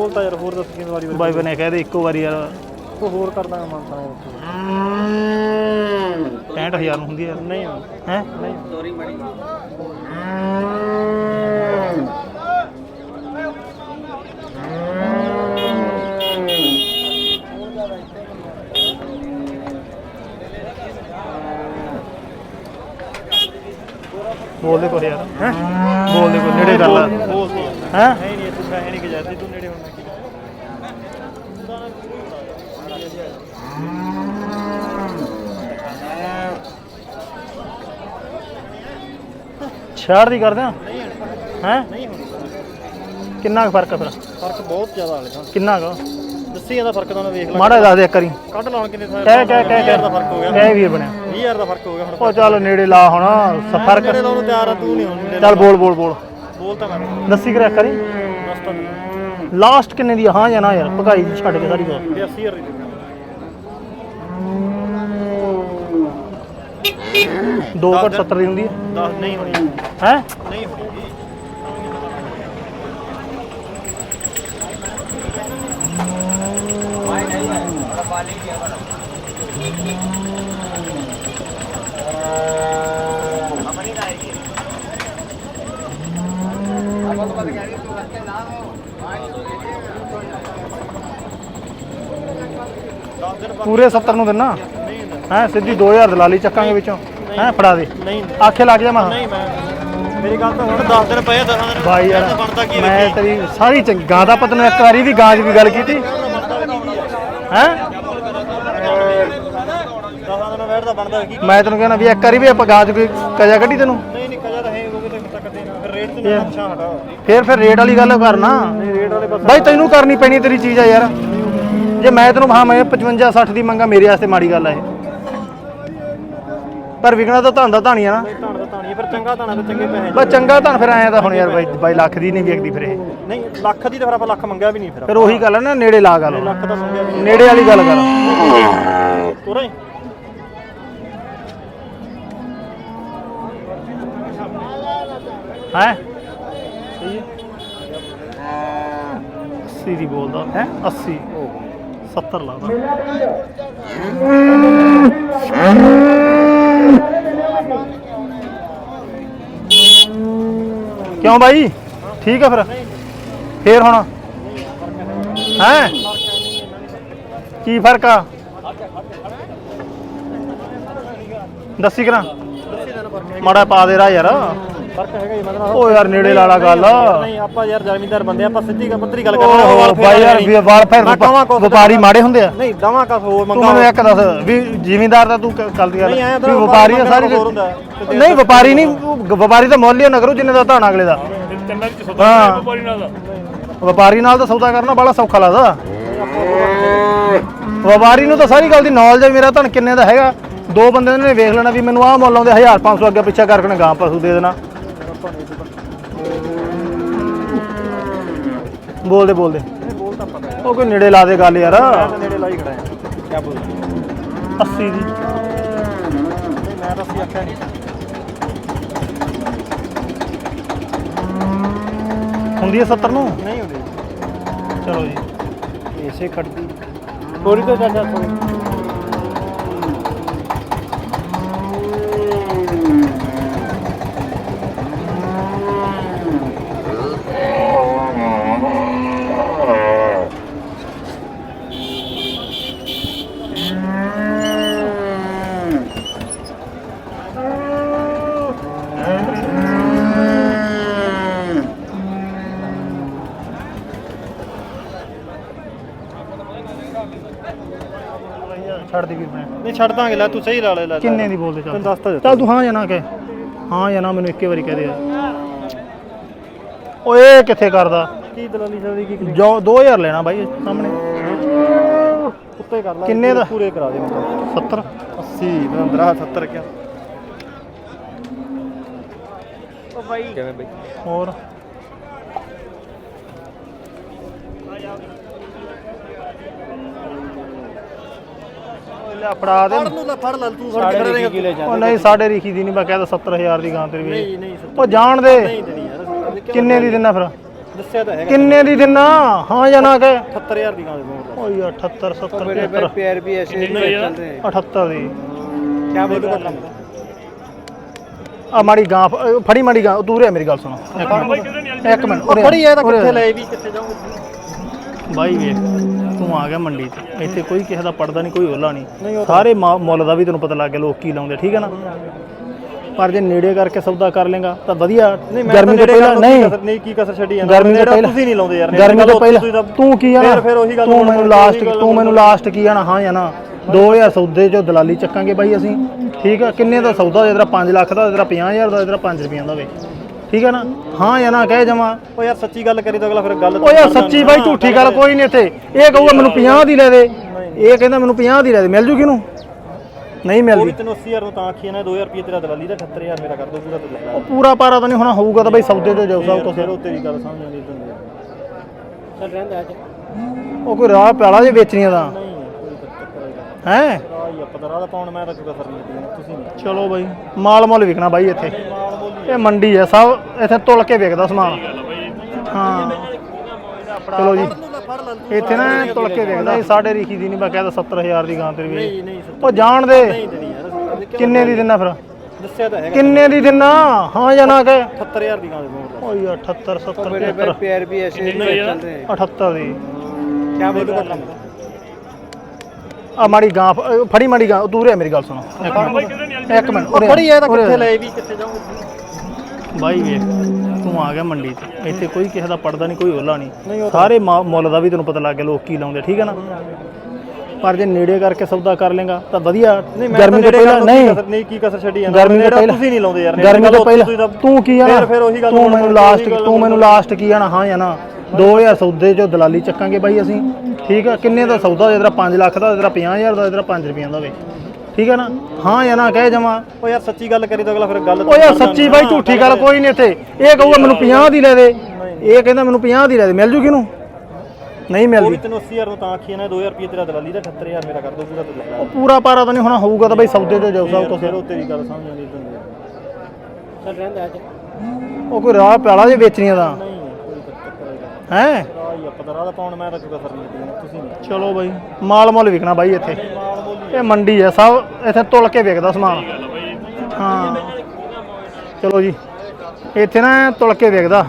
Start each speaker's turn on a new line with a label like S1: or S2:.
S1: ਬੋਲ ਤਾਂ ਯਾਰ ਹੋਰ ਦੱਸ ਕਿੰਨੀ ਵਾਰੀ
S2: ਬਾਈ ਬਨੇ ਕਹਦੇ ਇੱਕੋ ਵਾਰੀ ਯਾਰ।
S1: ਤੂੰ ਹੋਰ ਕਰ ਦਾਂਗਾ ਮਨ ਤਾਂ
S2: 65000 ਨੂੰ ਹੁੰਦੀ ਯਾਰ।
S1: ਨਹੀਂ।
S2: ਹੈ?
S1: ਨਹੀਂ।
S2: ਬੋਲ ਦੇ ਕੋਲ ਯਾਰ। ਹੈ? ਬੋਲ ਦੇ ਕੋਲ ਨੇੜੇ ਕਰ ਲਾ।
S1: ਬੋਲ ਤੂੰ
S2: ਹੈ?
S1: ਨਹੀਂ ਨਹੀਂ ਤੂੰ ਹੈ ਨਹੀਂ ਕਿ ਜਾਂਦੀ ਤੂੰ ਨੇੜੇ ਹੋਣਾ ਕੀ
S2: ਛਾੜ ਦੀ ਕਰਦੇ ਆ? ਹੈ? ਕਿੰਨਾ ਕੁ ਫ਼ਰਕ ਆ ਫਿਰ?
S1: ਫ਼ਰਕ ਬਹੁਤ ਜ਼ਿਆਦਾ ਆ ਲਿਆ
S2: ਕਿੰਨਾ ਕੁ?
S1: ਦੱਸੀ ਇਹਦਾ ਫ਼ਰਕ ਤਾਂ ਉਹਨੇ ਵੇਖ ਲਿਆ
S2: ਮਾੜਾ ਦੱਸ ਦੇ ਇੱਕ ਵਾਰੀ।
S1: ਕੱਢ ਲਾਉਣ ਕਿੰਨੇ ਥਾਂ
S2: ਕਹਿ ਕਹਿ ਕਹਿ
S1: 20000 ਦਾ ਫ਼ਰਕ ਹੋ ਗਿਆ।
S2: ਕਹਿ ਵੀਰ ਬਣਿਆ।
S1: 20000 ਦਾ ਫ਼ਰਕ ਹੋ ਗਿਆ ਹੁਣ
S2: ਉਹ ਚੱਲ ਨੇੜੇ ਲਾ ਹੁਣ ਸ- ਫ਼ਰਕ।
S1: ਨੇੜੇ ਲਾਉਣ ਨੂੰ ਤਿਆਰ ਆ ਤੂੰ ਨਹੀਂ ਹੁਣ
S2: ਚੱਲ ਬੋਲ ਬੋਲ ਬੋਲ।
S1: ਬੋਲ ਤਾਂ ਮੈਂ
S2: ਦੱਸੀ ਕਰ। ਇੱਕ ਵਾਰੀ
S1: ਦੱਸ ਤਾਂ।
S2: ਲਾਸਟ ਕਿੰਨੇ ਦੀ ਆ? ਹਾਂ ਜਾਂ ਨਾ ਯਾਰ ਭਗਾਈ ਦੀ ਛੱਡ ਕੇ ਸਾਰੀ ਗੱਲ।
S1: 80000 ਦੀ।
S2: ਦੋ ਘੱਟ 70 ਦੀ ਹੁੰਦੀ ਹੈ।
S1: ਦਸ ਨਹੀਂ ਹੋਣੀ।
S2: ਹੈ?
S1: ਨਹੀਂ ਹੋਣੀ।
S2: ਪੂਰੇ 70 ਨੂੰ ਦਿਨਾ। ਹੈ ਸਿੱਧੀ 2000 ਦਲਾਲੀ ਚੱਕਾਂਗੇ ਵਿੱਚੋਂ। ਹੈ ਫੜਾ ਦੇ।
S1: ਨਹੀਂ
S2: ਆਖੇ ਲੱਗ ਜਾ ਮਾ।
S1: ਨਹੀਂ ਮੈਂ ਮੇਰੀ ਗੱਲ ਤਾਂ ਹੁਣ 10 ਦਿਨ ਪਏ 10 ਦਿਨ
S2: ਬਾਈ ਯਾਰ ਮੈਂ ਤੇਰੀ ਸਾਰੀ ਚੰਗੀ ਗਾਂ ਦਾ ਪਤਨ ਇੱਕ ਵਾਰੀ ਵੀ ਗਾਂ ਦੀ ਵੀ ਗੱਲ ਕੀਤੀ। ਹੈ?
S1: 10 ਦਿਨ ਵੇੜ ਦਾ ਬਣਦਾ ਕੀ।
S2: ਮੈਂ ਤੈਨੂੰ ਕਹਿੰਦਾ ਵੀ ਇੱਕ ਵਾਰੀ ਵੀ ਆਪਾਂ ਗਾਂ ਚ ਕੋਈ ਕਜਾ ਕੱਢੀ ਤੈਨੂੰ।
S1: ਨਹੀਂ ਨਹੀਂ ਕਜਾ ਤਾਂ ਹੈ ਉਹ ਕਿਤੇ ਤੱਕ ਦੇ ਫਿਰ ਰੇਟ ਤੇ ਨਾ ਅੱਛਾ ਹਟਾ
S2: ਫੇਰ ਫਿਰ ਰੇਟ ਵਾਲੀ ਗੱਲ ਕਰਨਾ
S1: ਨਹੀਂ ਰੇਟ ਵਾਲੇ ਬਸ
S2: ਬਾਈ ਤੈਨੂੰ ਕਰਨੀ ਪੈਣੀ ਤੇਰੀ ਚੀਜ਼ ਆ ਯਾਰ। ਜੇ ਮੈਂ ਤੈਨੂੰ ਹਾਂ ਮੈਂ 55 60 ਦੀ ਮੰਗਾ ਮੇਰੇ ਵਾਸਤੇ ਮਾੜੀ ਗੱਲ ਆ ਇਹ। ਪਰ ਵਿਕਣਾ ਤਾਂ ਧਨ ਦਾ ਧਾਣੀ ਆ ਨਾ।
S1: ਧਾਨ ਦਾ ਧਾਣੀ ਫਿਰ ਚੰਗਾ ਧਾਣਾ ਤੇ ਚੰਗੇ ਪੈਸੇ
S2: ਬਸ ਚੰਗਾ ਧਨ ਫਿਰ ਆਇਆ ਤਾਂ ਹੁਣ ਯਾਰ ਬਾਈ ਬਾਈ ਲੱਖ ਦੀ ਨਹੀਂ ਵਿਕਦੀ ਫਿਰ ਇਹ।
S1: ਨਹੀਂ ਲੱਖ ਦੀ ਤਾਂ ਫਿਰ ਆਪਾਂ ਲੱਖ ਮੰਗਿਆ ਵੀ ਨਹੀਂ ਫਿਰ।
S2: ਫਿਰ ਉਹੀ ਗੱਲ ਆ ਨਾ ਨੇੜੇ ਲਾ ਗੱਲ।
S1: ਲੱਖ ਦਾ ਮੰਗਿਆ ਵੀ
S2: ਨੇੜੇ ਵਾਲੀ ਗੱਲ ਕਰ।
S1: ਨਹੀਂ ਤੁਰੇ
S2: ਹੈ।
S1: ਸਹੀ ਹੈ
S2: 80 ਦੀ ਬੋਲਦਾ। ਹੈ? 80 70 ਲਾਦਾ ਕਿਉਂ ਬਾਈ? ਠੀਕ ਆ ਫਿਰ। ਫੇਰ ਹੁਣ। ਹੈ? ਕੀ ਫ਼ਰਕ ਆ? ਦੱਸੀ ਕਰਾਂ। ਮਾੜਾ ਪਾ ਦੇ ਰਾ ਯਾਰ।
S1: ਫ਼ਰਕ ਹੈਗਾ ਹੀ ਮਤਲਬ
S2: ਓ ਯਾਰ ਨੇੜੇ ਲਾਲਾ ਗੱਲ
S1: ਨਹੀਂ ਆਪਾਂ ਯਾਰ ਜ਼ਮੀਂਦਾਰ ਬੰਦੇ ਆ, ਆਪਾਂ ਸਿੱਧੀ ਗੱਲ ਪੱਧਰੀ ਗੱਲ ਕਰਦੇ
S2: ਓਹ ਬਾਈ ਯਾਰ ਵੀ ਵਾਲ ਫਿਰ ਵਪਾਰੀ ਮਾੜੇ ਹੁੰਦੇ ਆ।
S1: ਨਹੀਂ ਦਵਾਂ ਕਾ ਹੋਰ
S2: ਤੂੰ
S1: ਮੰਗਾ
S2: ਮੈਨੂੰ ਇੱਕ ਦੱਸ ਵੀ ਜ਼ਿਮੀਂਦਾਰ ਦਾ ਤੂੰ ਕੱਲ ਦੀ ਗੱਲ
S1: ਤਾਂ
S2: ਵੀ ਵਪਾਰੀ ਆ ਸਾਰੀ
S1: ਹੋਰ ਹੁੰਦਾ। ਤੇ
S2: ਨਹੀਂ ਵਪਾਰੀ ਨਹੀਂ ਉਹ ਵਪਾਰੀ ਤਾਂ ਮੁੱਲ ਹੀ ਨਾ ਕਰੋ ਜਿੰਨੇ ਦਾ ਧਾਨ ਅਗਲੇ ਦਾ। ਹਾਂ ਵਪਾਰੀ ਨਾਲ। ਵਪਾਰੀ ਨਾਲ ਤਾਂ ਸੌਦਾ ਕਰਨਾ ਬੜਾ ਸੌਖਾ ਲੱਗਦਾ। ਵਪਾਰੀ ਨੂੰ ਤਾਂ ਸਾਰੀ ਗੱਲ ਦੀ ਨੌਲੇਜ ਹੈ ਮੇਰਾ ਧਨ ਕਿੰਨੇ ਦਾ ਹੈਗਾ। ਦੋ ਬੰਦੇ ਨੇ ਵੇਖ ਲੈਣਾ ਵੀ ਮੈਨੂੰ ਆਹ ਮੁੱਲ ਆਉਂਦੇ 1500 ਅੱਗੇ ਪਿੱਛਾ ਕਰਕੇ ਗਾਂ ਪਸ਼ੂ ਦੇ ਦੇਣਾ। ਬੋਲਦੇ ਬੋਲਦੇ।
S1: ਇਹ ਬੋਲ ਤਾਂ ਪਤਾ ਹੈ
S2: ਉਹ ਕੋਈ ਨੇੜੇ ਲਾ ਦੇ ਗੱਲ ਯਾਰ।
S1: ਮੈਂ ਤਾਂ ਨੇੜੇ ਲਾਈ ਖੜਾ ਹਾਂ ਕੀ ਬੋਲ
S2: 80 ਦੀ
S1: ਨਹੀਂ ਮੈਂ ਤਾਂ ਸੀ ਆਖਿਆ ਨਹੀਂ
S2: ਹੁੰਦੀ ਹੈ 70 ਨੂੰ?
S1: ਨਹੀਂ ਹੁੰਦੀ
S2: ਚਲੋ ਜੀ।
S1: ਇਸੇ ਖੜਦੀ। ਥੋੜੀ ਤੋਂ ਚਾਚਾ? ਥੋੜੀ
S2: ਛੱਡ ਦੇ ਵੀਰ ਮੈਂ।
S1: ਨਹੀਂ ਛੱਡ ਦਾਂਗੇ ਲੈ ਤੂੰ ਸਹੀ ਲਾ ਲੈ ਲੈ ਲੈ।
S2: ਕਿੰਨੇ ਦੀ ਬੋਲਦੇ ਚੱਲ?
S1: ਤੈਨੂੰ ਦੱਸ ਤਾਂ
S2: ਚੱਲ ਤੂੰ ਹਾਂ ਜਾਂ ਨਾ ਕਹਿ। ਹਾਂ ਜਾਂ ਨਾ ਮੈਨੂੰ ਇੱਕੇ ਵਾਰੀ ਕਹਿ ਦੇ ਯਾਰ। ਓਏ ਕਿੱਥੇ ਕਰਦਾ?
S1: ਕੀ ਦਲਾਲੀ ਸਾਹਿਬ ਦੀ ਕੀ ਕਰੀ
S2: ਜੋ 2000 ਲੈਣਾ ਬਾਈ ਸਾਹਮਣੇ।
S1: ਉੱਤੇ ਕਰ ਲੈ
S2: ਕਿੰਨੇ ਦਾ?
S1: ਪੂਰੇ ਕਰਾ ਦੇ ਮਤਲਬ
S2: 70
S1: 80 15 70 ਕਿਆ ਉਹ ਬਾਈ ਕਿਵੇਂ ਬਾਈ।
S2: ਹੋਰ? ਲੈ ਸਾਡੇ ਖੜੇ ਦੀ ਨਹੀਂ ਮੈਂ ਕਹਿੰਦਾ 70000 ਦੀ ਗਾਂ ਤੇਰੀ
S1: ਨਹੀਂ ਨਹੀਂ
S2: ਉਹ ਜਾਣ ਦੇ। ਕਿੰਨੇ ਦੀ ਦਿੰਨਾ ਫਿਰ? ਕਿੰਨੇ ਦੀ ਦਿੰਨਾ ਹਾਂ ਜਾਂ ਨਾ ਕਹੇ।
S1: 78000 ਦੀ ਗਾਂ ਦੀ
S2: ਆ ਮਾੜੀ ਗਾਂ ਫੜੀ ਮਾੜੀ ਗਾਂ ਤੂੰ ਰਿਆ ਮੇਰੀ ਗੱਲ ਸੁਣੋ। ਇੱਕ ਮਿੰਟ
S1: ਫੜੀ ਇਹ ਤਾਂ ਕਿੱਥੇ ਲੈ ਵੀ ਕਿੱਥੇ ਜਾਊਂਗਾ?
S2: ਬਾਈ ਵੇ ਤੂੰ ਆ ਗਿਆ ਮੰਡੀ 'ਚ। ਇੱਥੇ ਕੋਈ ਕਿਸੇ ਦਾ ਪੜਦਾ ਨਹੀਂ ਕੋਈ ਓਲਾ
S1: ਨਹੀਂ,
S2: ਸਾਰੇ ਮਾ- ਮੁੱਲ ਦਾ ਵੀ ਤੈਨੂੰ ਪਤਾ ਲੱਗ ਗਿਆ ਲੋਕ ਕੀ ਲਾਉਂਦੇ ਠੀਕ ਹੈ ਨਾ? ਪਰ ਜੇ ਨੇੜੇ ਕਰਕੇ ਸੌਦਾ ਕਰ ਲੇਗਾ ਤਾਂ ਵਧੀਆ। ਗਰਮੀ ਤੋਂ ਪਹਿਲਾਂ ਨਹੀਂ।
S1: ਨਹੀਂ ਕੀ ਕਸਰ ਛੱਡੀ ਜਾਂਦਾ।
S2: ਗਰਮੀ ਤੋਂ ਪਹਿਲਾਂ
S1: ਤੁਸੀਂ ਨਹੀਂ ਲਾਉਂਦੇ ਯਾਰ
S2: ਗਰਮੀ ਤੋਂ ਪਹਿਲਾਂ
S1: ਤਾਂ-
S2: ਕੀ ਆ
S1: ਫਿਰ- ਫਿਰ ਉਹੀ ਗੱਲ
S2: ਤੂੰ ਮੈਨੂੰ ਲਾਸਟ ਤੂੰ ਮੈਨੂੰ ਲਾਸਟ ਕੀ ਆਣਾ? ਹਾਂ ਜਾਂ ਨਾ। 2000 ਸੌਦੇ ਚੋਂ ਦਲਾਲੀ ਚੱਕਾਂਗੇ ਬਾਈ ਅਸੀਂ। ਠੀਕ ਆ? ਕਿੰਨੇ ਦਾ ਸੌਦਾ? ਹੋਇਆ ਤੇਰਾ 5 ਲੱਖ ਦਾ ਤੇਰਾ 50000 ਦਾ ਤੇਰਾ 5 ਰੁਪਈਆਂ ਦਾ ਹੋਵੇ ਠੀਕ ਹੈ ਨਾ? ਹਾਂ ਜਾਂ ਨਾ ਕਹਿ ਜਾਵਾਂ।
S1: ਓ ਯਾਰ ਸੱਚੀ ਗੱਲ ਕਰੀ ਤਾਂ ਅਗਲਾ ਫਿਰ ਗੱਲ
S2: ਓ ਯਾਰ ਸੱਚੀ ਬਾਈ ਝੂਠੀ ਗੱਲ ਕੋਈ ਨਹੀਂ ਇੱਥੇ। ਇਹ ਕਹੂਗਾ ਮੈਨੂੰ 50 ਦੀ ਲੈ ਦੇ। ਇਹ ਕਹਿੰਦਾ ਮੈਨੂੰ 50 ਦੀ ਲੈ ਦੇ। ਮਿਲ ਜੂ ਕਿਨੂੰ ਨਹੀਂ ਮਿਲਦੀ।
S1: ਤੈਨੂੰ 80000 ਨੂੰ ਤਾਂ ਆਖੀ ਨਾ 2000 ਰੁਪਏ ਤੇਰਾ ਦਲਾਲੀ ਦਾ 78000 ਮੇਰਾ ਕਰ ਦੋ ਪੂਰਾ ਤੂੰ
S2: ਉਹ ਪੂਰਾ ਪਾਰਾ ਤਾਂ ਨਹੀਂ ਹੋਣਾ ਹੋਊਗਾ ਤਾਂ ਬਾਈ ਸੌਦੇ ਤੇ ਜਾਊ ਸਭ ਤੋਂ
S1: ਫਿਰ ਉਹ ਤੇਰੀ ਗੱਲ ਸਮਝ ਆਉਂਦੀ ਤੈਨੂੰ।
S3: ਚੱਲ ਰਹਿੰਦਾ ਅੱਜ।
S2: ਉਹ ਕੋਈ ਰਾਹ ਪਿਆਲਾ ਜੇ ਵੇਚਣੀਆਂ ਦਾ ਹੈ?
S1: ਆਈ ਆਪਾਂ ਦਾ ਰਾਹ ਪਾਉਣ ਮੈਂ ਤਾਂ ਕੋਈ ਫ਼ਰਕ ਤੁਸੀਂ
S2: ਚਲੋ ਬਾਈ। ਮਾਲ ਮਾਲ ਵਿਕਣਾ ਬਾਈ ਇੱਥੇ। ਇਹ ਮੰਡੀ ਹੈ ਸਭ ਇੱਥੇ ਤੁਲ ਕੇ ਵੇਚਦਾ ਸਮਾਨ। ਹਾਂ। ਚਲੋ ਜੀ। ਇੱਥੇ ਨਾ ਤੁਲ ਕੇ ਵੇਚਦਾ ਇਹ ਸਾਡੇ ਰੀਖੀ ਦੀ ਨਹੀਂ ਮੈਂ ਕਹਿੰਦਾ 70000 ਦੀ ਗਾਂ ਤੇਰੀ
S1: ਵੇਚ
S2: ਉਹ ਜਾਣ ਦੇ। ਕਿੰਨੇ ਦੀ ਦਿੰਨਾ ਫਿਰ? ਕਿੰਨੇ ਦੀ ਦਿੰਨਾ ਹਾਂ ਜਾਂ ਨਾ ਕਹੇ।
S1: ਦੀ ਗਾਂ ਦੇ
S2: ਓਏ 78 70 78 ਦੀ।
S1: ਕੀ ਬੋਲੂਗਾ ਕੰਮ
S2: ਆ ਮਾੜੀ ਗਾਂ ਫੜੀ ਮਾੜੀ ਗਾਂ ਦੂਰੇ ਮੇਰੀ ਗੱਲ ਸੁਣੋ। ਇੱਕ ਮਿੰਟ
S1: ਫੜੀ ਐ ਤਾਂ ਕਿੱਥੇ ਲੈ ਵੀ? ਕਿੱਥੇ ਜਾਊ?
S2: ਬਾਈ ਵੇਖ ਤੂੰ ਆ ਗਿਆ ਮੰਡੀ 'ਚ ਇੱਥੇ ਕੋਈ ਕਿਸੇ ਦਾ ਪੜਦਾ ਨਹੀਂ ਕੋਈ ਓਲਾ
S1: ਨਹੀਂ,
S2: ਸਾਰੇ ਮਾ- ਮੁੱਲ ਦਾ ਵੀ ਤੈਨੂੰ ਪਤਾ ਲੱਗ ਗਿਆ ਲੋਕ ਕੀ ਲਾਉਂਦੇ ਠੀਕ ਹੈ ਨਾ? ਪਰ ਜੇ ਨੇੜੇ ਕਰਕੇ ਸੌਦਾ ਕਰ ਲੇਗਾ ਤਾਂ ਵਧੀਆ।
S1: ਨਹੀਂ ਮੈਂ
S2: ਗਰਮੀ ਤੋਂ ਪਹਿਲਾਂ ਨਹੀਂ।
S1: ਨਹੀਂ ਕੀ ਕਸਰ ਛੱਡੀ ਜਾਂਦਾ
S2: ਗਰਮੀ ਤੋਂ ਪਹਿਲਾਂ
S1: ਤੁਸੀਂ ਨਹੀਂ ਲਾਉਂਦੇ ਯਾਰ
S2: ਗਰਮੀ ਤੋਂ ਪਹਿਲਾਂ
S1: ਤਾਂ-
S2: ਕੀ ਆਣਾ
S1: ਫਿਰ ਫਿਰ ਉਹੀ ਗੱਲ
S2: ਤੂੰ ਮੈਨੂੰ ਲਾਸਟ ਤੂੰ ਮੈਨੂੰ ਲਾਸਟ ਕੀ ਆਣਾ ਹਾਂ ਜਾਂ ਨਾ? 2000 ਸੌਦੇ ਚੋਂ ਦਲਾਲੀ ਚੱਕਾਂਗੇ ਬਾਈ ਅਸੀਂ। ਠੀਕ ਆ ਕਿੰਨੇ ਦਾ ਸੌਦਾ ਹੋਇਆ? ਤੇਰਾ 5 ਲੱਖ ਦਾ ਤੇਰਾ 50000 ਦਾ ਤੇਰਾ 5 ਰੁਪਈਆਂ ਦਾ ਹੋਵੇ ਠੀਕ ਹੈ ਨਾ? ਹਾਂ ਜਾਂ ਨਾ ਕਹਿ ਜਾਵਾਂ।
S1: ਓ ਯਾਰ ਸੱਚੀ ਗੱਲ ਕਰੀ ਤਾਂ ਅਗਲਾ ਫਿਰ ਗੱਲ
S2: ਓ ਯਾਰ ਸੱਚੀ ਬਾਈ ਝੂਠੀ ਗੱਲ ਕੋਈ ਨਹੀਂ ਇੱਥੇ। ਇਹ ਕਹੂਗਾ ਮੈਨੂੰ 50 ਦੀ ਲੈ ਦੇ। ਇਹ ਕਹਿੰਦਾ ਮੈਨੂੰ 50 ਦੀ ਲੈ ਦੇ। ਮਿਲ ਜੂ ਕਿਨੂੰ ਨਹੀਂ ਮਿਲਦੀ
S1: ਤੈਨੂੰ 80000 ਨੂੰ ਤਾਂ ਆਖੀ ਨਾ 2000 ਰੁਪਏ ਤੇਰਾ ਦਲਾਲੀ ਦਾ 78000 ਮੇਰਾ ਕਰ ਦੋ ਪੂਰਾ ਤੇ ਲੈ
S2: ਉਹ ਪੂਰਾ ਪਾਰਾ ਤਾਂ ਨਹੀਂ ਹੋਣਾ ਹੋਊਗਾ ਤਾਂ ਬਾਈ ਸੌਦੇ ਤੇ ਜਾਓ ਸਭ
S1: ਫਿਰ ਉਹ ਤੇਰੀ ਗੱਲ ਸਮਝ ਨਹੀਂ
S3: ਦਿੰਦੇ ਚੱਲ ਰਹਿੰਦਾ ਅੱਜ।
S2: ਉਹ ਕੋਈ ਰਾਹ ਪੈਲਾ ਜੇ ਵੇਚਣੀਆਂ ਦਾ ਹੈ?
S1: ਰਾਹ ਹੀ ਆਪਾਂ ਦਾ ਦਾ ਪਾਉਣ ਮੈਂ ਤਾਂ ਕੋਈ ਫ਼ਰਕ ਤੁਸੀਂ
S2: ਚਲੋ ਬਾਈ ਮਾਲ ਮਾਲ ਵਿਕਣਾ ਬਾਈ ਇੱਥੇ। ਇਹ ਮੰਡੀ ਹੈ ਸਭ ਇੱਥੇ ਤੁਲ ਕੇ ਵਿਕਦਾ ਸਮਾਨ। ਹਾਂ। ਚਲੋ ਜੀ। ਇੱਥੇ ਨਾ ਤੁਲ ਕੇ ਵਿਕਦਾ